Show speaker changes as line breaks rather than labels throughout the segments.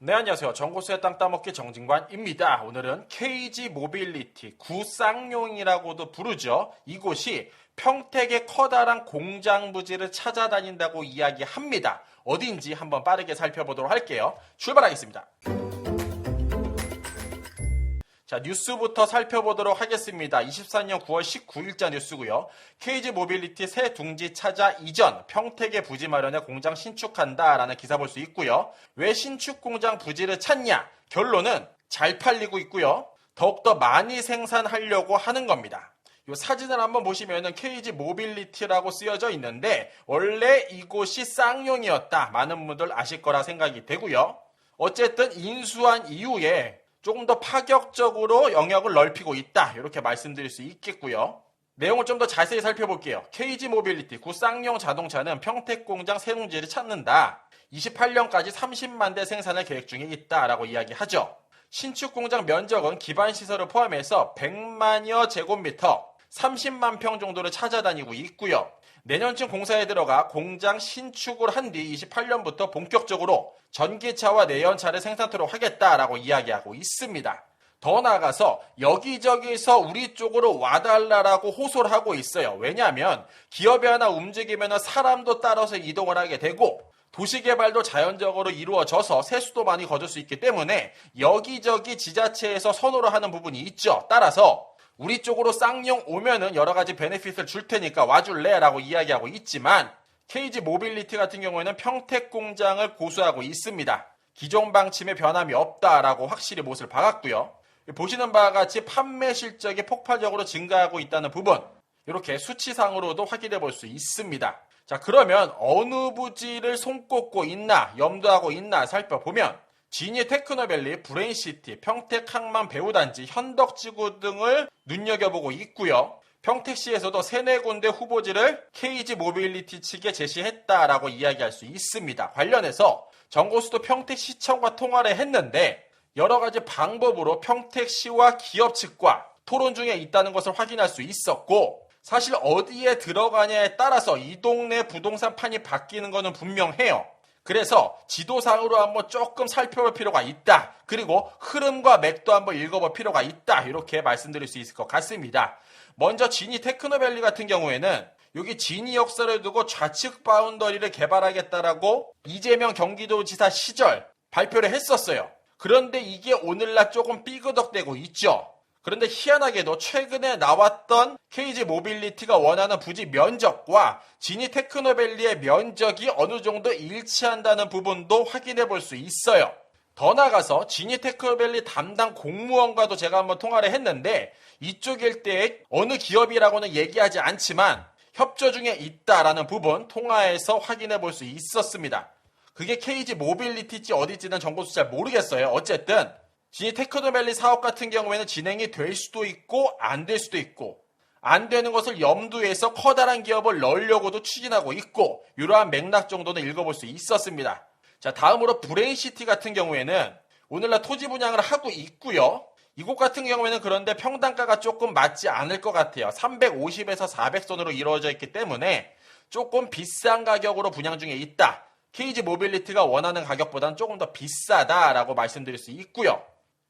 네, 안녕하세요. 전고수의 땅 따먹기 정진관입니다. 오늘은 KG 모빌리티 구쌍용이라고도 부르죠. 이곳이 평택의 커다란 공장 부지를 찾아다닌다고 이야기합니다. 어딘지 한번 빠르게 살펴보도록 할게요. 출발하겠습니다. 자, 뉴스부터 살펴보도록 하겠습니다. 24년 9월 19일자 뉴스고요. KG 모빌리티 새 둥지 찾아 이전 평택의 부지 마련에 공장 신축한다라는 기사 볼 수 있고요. 왜 신축 공장 부지를 찾냐? 결론은 잘 팔리고 있고요. 더욱더 많이 생산하려고 하는 겁니다. 이 사진을 한번 보시면은 KG 모빌리티라고 쓰여져 있는데 원래 이곳이 쌍용이었다. 많은 분들 아실 거라 생각이 되고요. 어쨌든 인수한 이후에 조금 더 파격적으로 영역을 넓히고 있다. 이렇게 말씀드릴 수 있겠고요. 내용을 좀 더 자세히 살펴볼게요. KG 모빌리티 구쌍용 자동차는 평택 공장 세동지를 찾는다. 28년까지 30만 대 생산을 계획 중에 있다라고 이야기하죠. 신축 공장 면적은 기반 시설을 포함해서 100만여 제곱미터, 30만 평 정도를 찾아다니고 있고요. 내년쯤 공사에 들어가 공장 신축을 한 뒤 28년부터 본격적으로 전기차와 내연차를 생산토록 하겠다라고 이야기하고 있습니다. 더 나아가서 여기저기서 우리 쪽으로 와달라라고 호소를 하고 있어요. 왜냐하면 기업이 하나 움직이면 사람도 따라서 이동을 하게 되고 도시개발도 자연적으로 이루어져서 세수도 많이 거둘 수 있기 때문에 여기저기 지자체에서 선호를 하는 부분이 있죠. 따라서 우리 쪽으로 쌍용 오면은 여러 가지 베네핏을 줄 테니까 와줄래? 라고 이야기하고 있지만 KG 모빌리티 같은 경우에는 평택 공장을 고수하고 있습니다. 기존 방침에 변함이 없다라고 확실히 못을 박았고요. 보시는 바와 같이 판매 실적이 폭발적으로 증가하고 있다는 부분 이렇게 수치상으로도 확인해 볼 수 있습니다. 자 그러면 어느 부지를 손꼽고 있나 염두하고 있나 살펴보면 지니 테크노밸리, 브레인시티, 평택 항만 배우단지, 현덕지구 등을 눈여겨보고 있고요. 평택시에서도 세네 군데 후보지를 KG 모빌리티 측에 제시했다라고 이야기할 수 있습니다. 관련해서 정고수도 평택시청과 통화를 했는데 여러 가지 방법으로 평택시와 기업 측과 토론 중에 있다는 것을 확인할 수 있었고 사실 어디에 들어가냐에 따라서 이 동네 부동산 판이 바뀌는 것은 분명해요. 그래서 지도상으로 한번 조금 살펴볼 필요가 있다. 그리고 흐름과 맥도 한번 읽어볼 필요가 있다. 이렇게 말씀드릴 수 있을 것 같습니다. 먼저 지니 테크노밸리 같은 경우에는 여기 지니 역사를 두고 좌측 바운더리를 개발하겠다라고 이재명 경기도지사 시절 발표를 했었어요. 그런데 이게 오늘날 조금 삐그덕대고 있죠. 그런데 희한하게도 최근에 나왔던 KG 모빌리티가 원하는 부지 면적과 지니 테크노밸리의 면적이 어느 정도 일치한다는 부분도 확인해 볼 수 있어요. 더 나가서 지니 테크노밸리 담당 공무원과도 제가 한번 통화를 했는데 이쪽 일대에 어느 기업이라고는 얘기하지 않지만 협조 중에 있다라는 부분 통화에서 확인해 볼 수 있었습니다. 그게 KG 모빌리티지 어디지는 정보수 잘 모르겠어요. 어쨌든 지니 테크노밸리 사업 같은 경우에는 진행이 될 수도 있고 안 될 수도 있고 안 되는 것을 염두에서 커다란 기업을 넣으려고도 추진하고 있고 이러한 맥락 정도는 읽어볼 수 있었습니다. 자 다음으로 브레인시티 같은 경우에는 오늘날 토지 분양을 하고 있고요. 이곳 같은 경우에는 그런데 평당가가 조금 맞지 않을 것 같아요. 350에서 400선으로 이루어져 있기 때문에 조금 비싼 가격으로 분양 중에 있다. KG 모빌리티가 원하는 가격보다는 조금 더 비싸다라고 말씀드릴 수 있고요.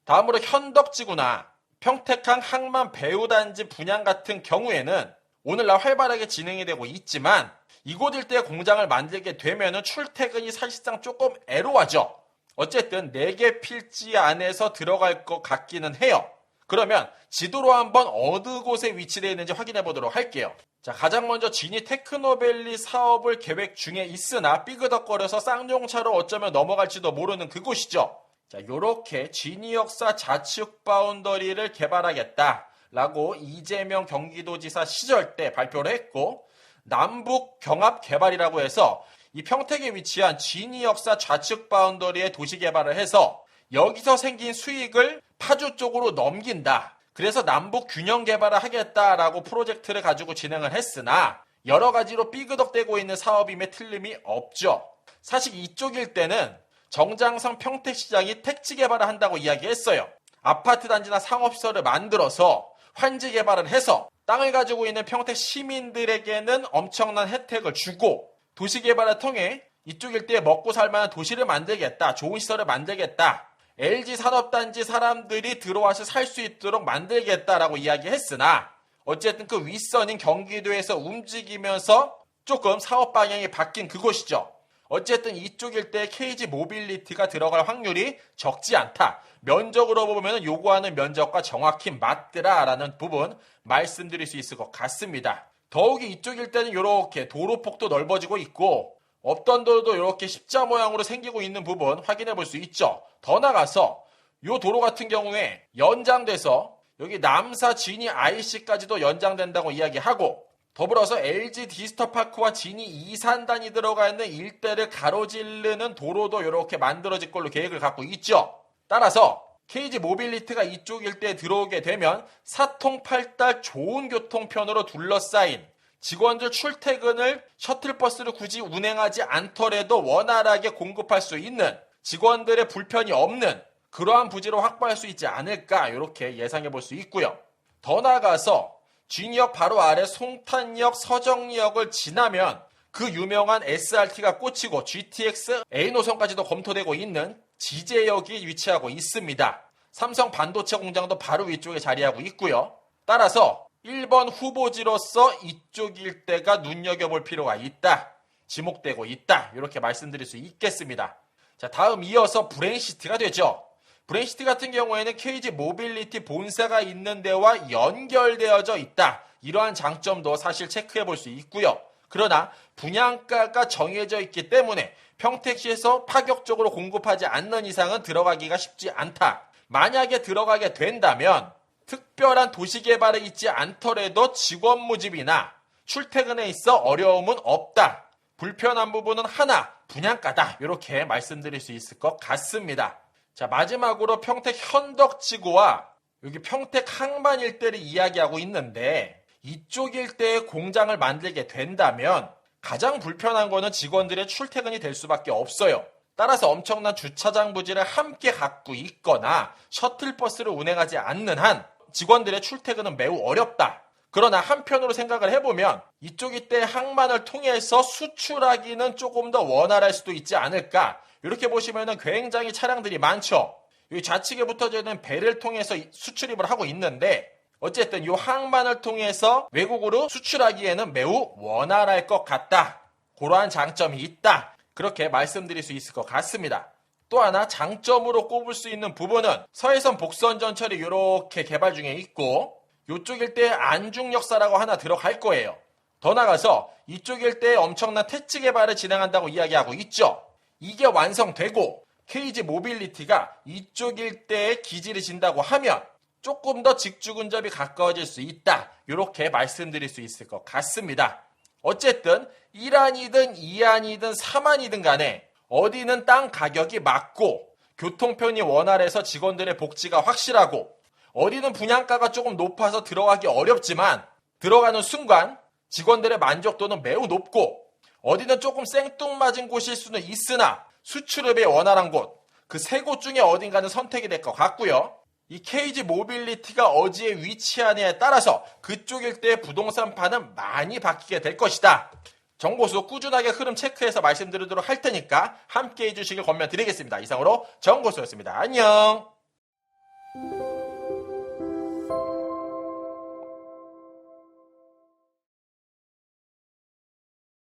다음으로 현덕지구나 평택항 항만 배우단지 분양 같은 경우에는 오늘날 활발하게 진행이 되고 있지만 이곳 일대 공장을 만들게 되면 출퇴근이 사실상 조금 애로하죠. 어쨌든 4개 필지 안에서 들어갈 것 같기는 해요. 그러면 지도로 한번 어느 곳에 위치되어 있는지 확인해 보도록 할게요. 자, 가장 먼저 지니 테크노밸리 사업을 계획 중에 있으나 삐그덕거려서 쌍용차로 어쩌면 넘어갈지도 모르는 그곳이죠. 자, 요렇게 지니 역사 좌측 바운더리를 개발하겠다라고 이재명 경기도지사 시절 때 발표를 했고 남북 경합 개발이라고 해서 이 평택에 위치한 지니 역사 좌측 바운더리의 도시 개발을 해서 여기서 생긴 수익을 파주 쪽으로 넘긴다. 그래서 남북 균형 개발을 하겠다라고 프로젝트를 가지고 진행을 했으나 여러 가지로 삐그덕대고 있는 사업임에 틀림이 없죠. 사실 이쪽일 때는 정장성 평택시장이 택지 개발을 한다고 이야기했어요. 아파트 단지나 상업시설을 만들어서 환지 개발을 해서 땅을 가지고 있는 평택 시민들에게는 엄청난 혜택을 주고 도시 개발을 통해 이쪽 일대에 먹고 살 만한 도시를 만들겠다. 좋은 시설을 만들겠다. LG 산업단지 사람들이 들어와서 살 수 있도록 만들겠다라고 이야기했으나 어쨌든 그 윗선인 경기도에서 움직이면서 조금 사업 방향이 바뀐 그곳이죠. 어쨌든 이쪽 일대에 KG 모빌리티가 들어갈 확률이 적지 않다. 면적으로 보면 요구하는 면적과 정확히 맞더라라는 부분 말씀드릴 수 있을 것 같습니다. 더욱이 이쪽 일대는 이렇게 도로폭도 넓어지고 있고 없던 도로도 이렇게 십자 모양으로 생기고 있는 부분 확인해 볼 수 있죠. 더 나가서 이 도로 같은 경우에 연장돼서 여기 남사 진이 IC까지도 연장된다고 이야기하고 더불어서 LG 디스터파크와 진이 이산단이 들어가 있는 일대를 가로지르는 도로도 이렇게 만들어질 걸로 계획을 갖고 있죠. 따라서 KG 모빌리티가 이쪽 일대에 들어오게 되면 사통팔달 좋은 교통편으로 둘러싸인 직원들 출퇴근을 셔틀버스를 굳이 운행하지 않더라도 원활하게 공급할 수 있는 직원들의 불편이 없는 그러한 부지로 확보할 수 있지 않을까 이렇게 예상해 볼 수 있고요. 더 나아가서 G역 바로 아래 송탄역, 서정역을 지나면 그 유명한 SRT가 꽂히고 GTX A 노선까지도 검토되고 있는 지제역이 위치하고 있습니다. 삼성 반도체 공장도 바로 위쪽에 자리하고 있고요. 따라서 1번 후보지로서 이쪽 일대가 눈여겨볼 필요가 있다. 지목되고 있다. 이렇게 말씀드릴 수 있겠습니다. 자, 다음 이어서 브레인시티가 되죠. 브레인시티 같은 경우에는 KG 모빌리티 본사가 있는 데와 연결되어져 있다. 이러한 장점도 사실 체크해 볼 수 있고요. 그러나 분양가가 정해져 있기 때문에 평택시에서 파격적으로 공급하지 않는 이상은 들어가기가 쉽지 않다. 만약에 들어가게 된다면 특별한 도시 개발에 있지 않더라도 직원 모집이나 출퇴근에 있어 어려움은 없다. 불편한 부분은 하나, 분양가다. 이렇게 말씀드릴 수 있을 것 같습니다. 자, 마지막으로 평택 현덕지구와 여기 평택 항만 일대를 이야기하고 있는데 이쪽 일대에 공장을 만들게 된다면 가장 불편한 거는 직원들의 출퇴근이 될 수밖에 없어요. 따라서 엄청난 주차장 부지를 함께 갖고 있거나 셔틀버스를 운행하지 않는 한 직원들의 출퇴근은 매우 어렵다. 그러나 한편으로 생각을 해보면 이쪽 이 때 항만을 통해서 수출하기는 조금 더 원활할 수도 있지 않을까. 이렇게 보시면 굉장히 차량들이 많죠. 이 좌측에 붙어져 있는 배를 통해서 수출입을 하고 있는데 어쨌든 이 항만을 통해서 외국으로 수출하기에는 매우 원활할 것 같다. 그러한 장점이 있다. 그렇게 말씀드릴 수 있을 것 같습니다. 또 하나 장점으로 꼽을 수 있는 부분은 서해선 복선 전철이 이렇게 개발 중에 있고 이쪽 일대에 안중 역사라고 하나 들어갈 거예요. 더 나가서 이쪽 일대에 엄청난 택지 개발을 진행한다고 이야기하고 있죠. 이게 완성되고 KG 모빌리티가 이쪽 일대에 기지를 진다고 하면 조금 더 직주 근접이 가까워질 수 있다. 이렇게 말씀드릴 수 있을 것 같습니다. 어쨌든 1안이든 2안이든 3안이든 간에 어디는 땅 가격이 맞고 교통편이 원활해서 직원들의 복지가 확실하고 어디는 분양가가 조금 높아서 들어가기 어렵지만 들어가는 순간 직원들의 만족도는 매우 높고 어디는 조금 생뚱맞은 곳일 수는 있으나 수출업에 원활한 곳 그 세 곳 중에 어딘가는 선택이 될 것 같고요. 이 KG 모빌리티가 어디에 위치하느냐에 따라서 그쪽 일대의 부동산 판은 많이 바뀌게 될 것이다. 정보수 꾸준하게 흐름 체크해서 말씀드리도록 할 테니까 함께 해주시길 권면 드리겠습니다. 이상으로 정보수였습니다. 안녕!